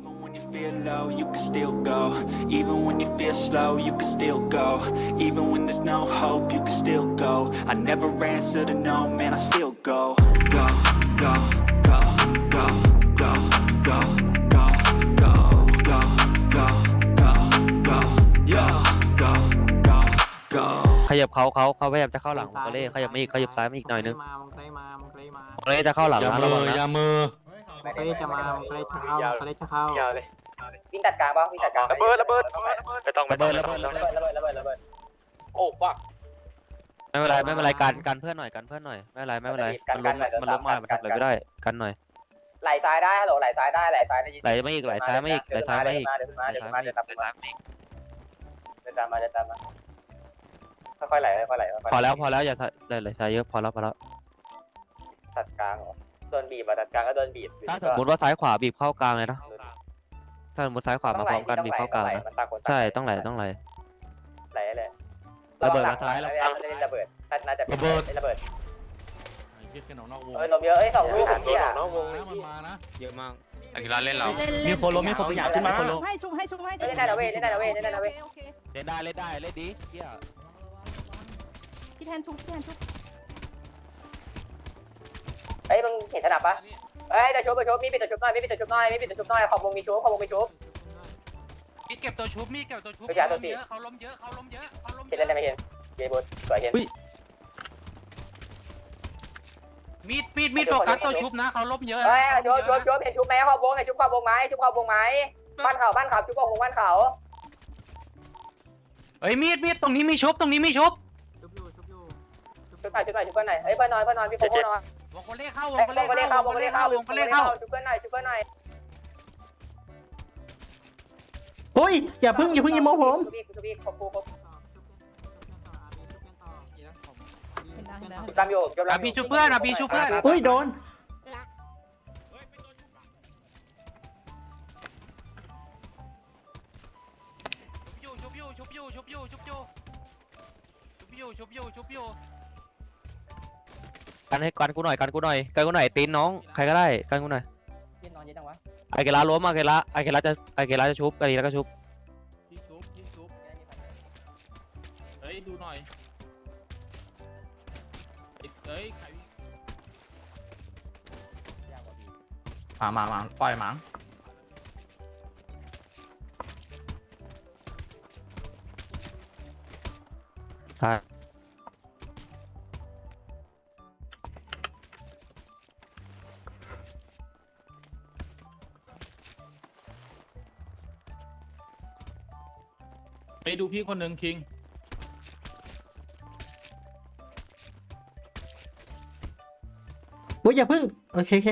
Even when you feel low, you can still go. Even when you feel slow, you can still go. Even when there's no hope, you can still go. I never answer to no, man, I still go. Go, go, go, go, go, go, go, go, go, go, go, go, yo, go, go, go. ขยับเขาเขาเขาพยายามจะเข้าหลังมองโกเล่ขยับมาอีกขยับซ้ายมาอีกหน่อยนึงมามังไกลมามังไกลมา มองโกเล่จะเข้าหลังอย่านะมืระวังอนะ อย่ามือ มังไกลจะมามังไกลจะเข้ามังไกลจะเข้าวิ่งตัดกลางป่ะวิ่งตัดกลางระเบิดระเบิดไม่ต้องระเบิดระเบิดระระเบิเบิดดระเบิดระเบิดระเบิดโอ้ฟัก ไม่เป็นไรไม่เป็นไรกันกันเพื่อนหน่อยกันเพื่อนหน่อยไม่เป็นไรไม่เป็นไรมันล้มมันล้มมามันทำอะไรไม่ได้กันหน่อยไหลซ้ายได้ฮัลโหลไหลซ้ายได้ไหลซ้ายได้ยินไหลมาอีกไหลซ้ายมาอีกไหลซ้ายมาอีกเดี๋ยวมาไหลเดี๋ยวซ้ายมามาอีเดี๋กยวตามไหลมาซ้ายมาอีกเดี๋ยวตามมาเดี๋ยวตามมาค่อยๆไหลค่อยๆไหลพอแล้วพอแล้วอย่าไหลไหลซ้ายเยอะพอแล้วพอแล้วตัดกลางเหรอ โดนบีบอะตัดกลางก็โดนบีบถ้าสมมติว่าซ้ายขวาบีบเข้ากลางเลยนะถ้าสมมติซ้ายขวามาพร้อมกันบีบเข้ากลางนะมันต่างคนใช่ต้องไหลต้องไหลไหลเลยระเบิดมาซ้ายแล้วระเบิดน่าจะระเบิดไอ้เหี้ยแค่หนอนอกวงเอ้ยลมเยอะเอ้ยสองลูกเฮียนะมันมานะเยอะมากอากิระเล่นเรามีคนล้มมีคนอยากขึ้นมาให้ชุบให้ชุบให้ชุบเล่นได้นะเว้ยเล่นได้นะเว้ยเล่นได้นะเว้ยโอเคเล่นได้เล่นได้เล่นดีเหี้ยพี่แทนชุบพี่แทนชุบ เฮ้ยมึงเห็นสนับปะเฮ้ยตัวชุบตัวชุบมีปิดตัวชุบหน่อยมีปิดตัวชุบหน่อยมีปิดตัวชุบหน่อยขอบวงมีชุบขอบวงมีชุบ มีเก็บตัวชุบมีเก็บตัวชุบไม่ใช่ตัวติเขาล้มเยอะเขาล้มเยอะเขาล้มเยเห็นอะเล่นได้ไม่เห็นเยบุสสวยเห็น มีดมีดมีดโฟกัสตัวชุบนะเขาล้มเยอะเฮ้ยเขาชุล้บมชุบเยอะชุบเห็นชุบไหมขอบวงเห็นชุบขอบวงไหมชุบขอบวงไหมบ้านเขาบ้านเขาชุบขอบวงบ้านเขาเฮ้ยมีดมีดตรงนี้มีชุบตรงนี้มีชุบชุบอยู่ชุบอยู่ชุบหน่อยชุบหน่อยชุบเพื่อนหน่อยเฮ้ยเพื่อนนอนเพื่อนนอนพี่โคโค่นอนว งโกเล่เข้าวงเฮ้ยโกวเล่งก็เล่เข้าวเข้าวงงโกก็เล่เล่เข้าวเข้าวงโกเล่เข้าชุบเพื่อนหน่อยชุบเพื่อนหน่อยเฮ้ยอย่าเพึ่งอย่าเพึ่งอย่าโมผมชุบอีกชุบอีกขอบคูขอบเป็นดังแล้วชุบลำอยู่ชุบอะลำพี่ชุบเพื่อนอะพี่ชุบเพื่อนอุ้ยโดนชุบอยู่ชุบอยู่ชุบอยู่ชุบอยู่ชุบอยู่ชุบอยู่ชุบอยู่ กันให้กันกูหน่อยกันกูหน่อยกันกูหน่อยตีนน้องใครก็ได้กันกูหน่อยเย็นนอนเย็นจังวะไอเกล้าล้มไอเกล้าไอเกล้าจะไอเกล้าจะชุบไอเกล้าก็ชุบพี่ชุบพี่ชุบเฮ้ยดูหน่อยเฮ้ยใครมามามาปล่อยหมังใช่ ไปดูพี่คนหนึ่งคิงเฮ้ยอย่าเพึ่ง โอเคโอเค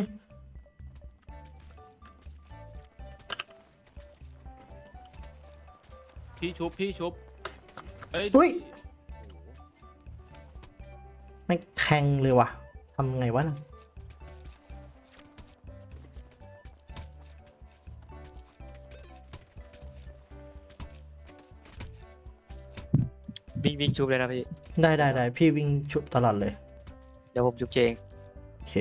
พี่ชุบพี่ชุบเฮ้ยอุ้ยไม่แทงเลยว่ะทำไงวะน่ะ วิ่งวิ่งชุบเลยนะพี่ ได้ได้ได้พี่วิ่งชุบตลอดเลย เดี๋ยวผมชุบเจงโอเค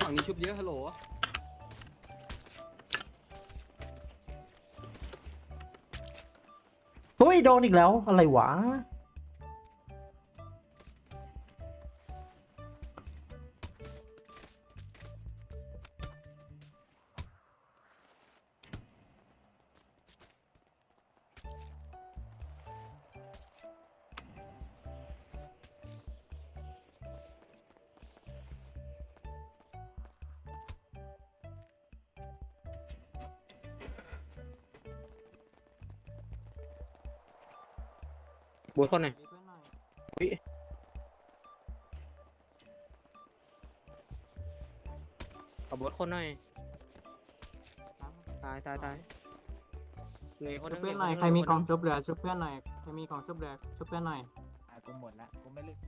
ฝั่งนี้ชุบเยอะฮัลโหลเฮ้ยโดนอีกแล้วอะไรวะ บัวคนไหนเพื่อนหน่อยขอบวคนหน่อย ตายตายตายเหนื่อยคนชุบเพื่อนหน่อย ใครมีกล่องชุบเหลือชุบเพื่อนหน่อย ใครมีกล่องชุบเหลือชุบเพื่อนหน่อยกูหมดละกูไม่เล่น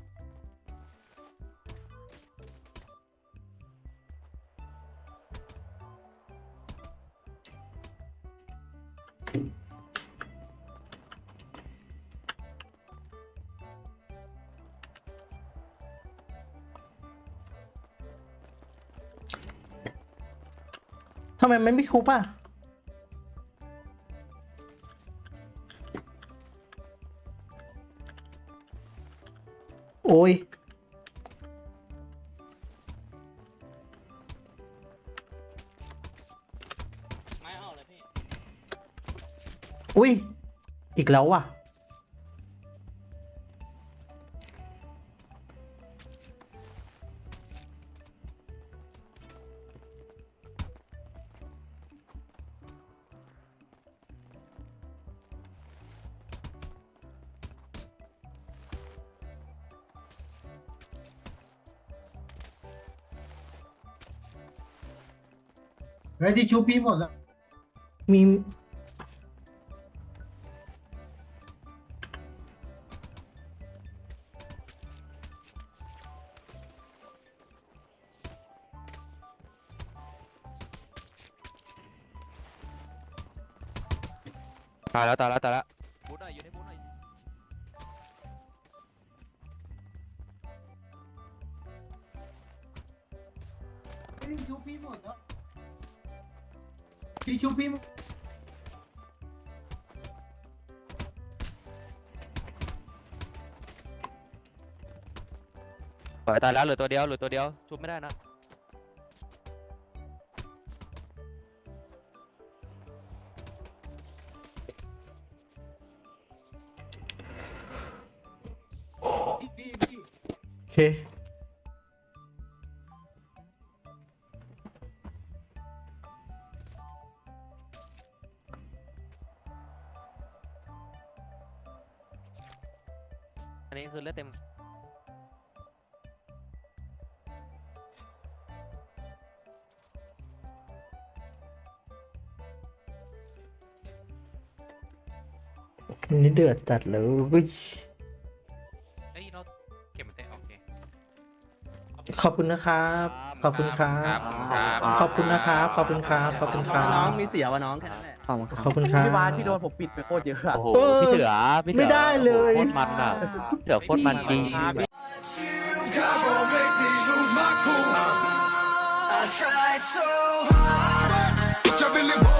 ทำไมมันไม่คุบอะโอ้ย ไม่เอาเลยพี่ อุ้ย อีกแล้วอะ ไอ้ที่ชุบพี่หมดแล้วมีตายแล้วตายแล้วตายแล้วบูทหน่อยอยู่ในบูทหน่อยไอ้ที่ชุบพี่หมดแล้ว พี่ชุบพี่หมดปล่อยตายแล้วเหลือตัวเดียวเหลือตัวเดียวชุบไม่ได้นะพี่พี่โอเค นนี้คือเลือดเต็มอันนี้เดือดจัดเลยเฮ้ยเราเก็บมันเตะโอเค ขอบคุณนะครับ ขอบคุณครับ ขอบคุณนะครับ ขอบคุณครับ ขอบคุณครับน้องมีเสียวะน้องแค่นั้นแหละ ขอบคุณครับ พี่บาสพี่โดนผมปิดไปโคตรเยอะอะ โอ้โหเออพี่เถือพี่เถือไม่ได้เลย โคตรมันอะพี่เถือโคตรมันจริง I tried so hard, but you really want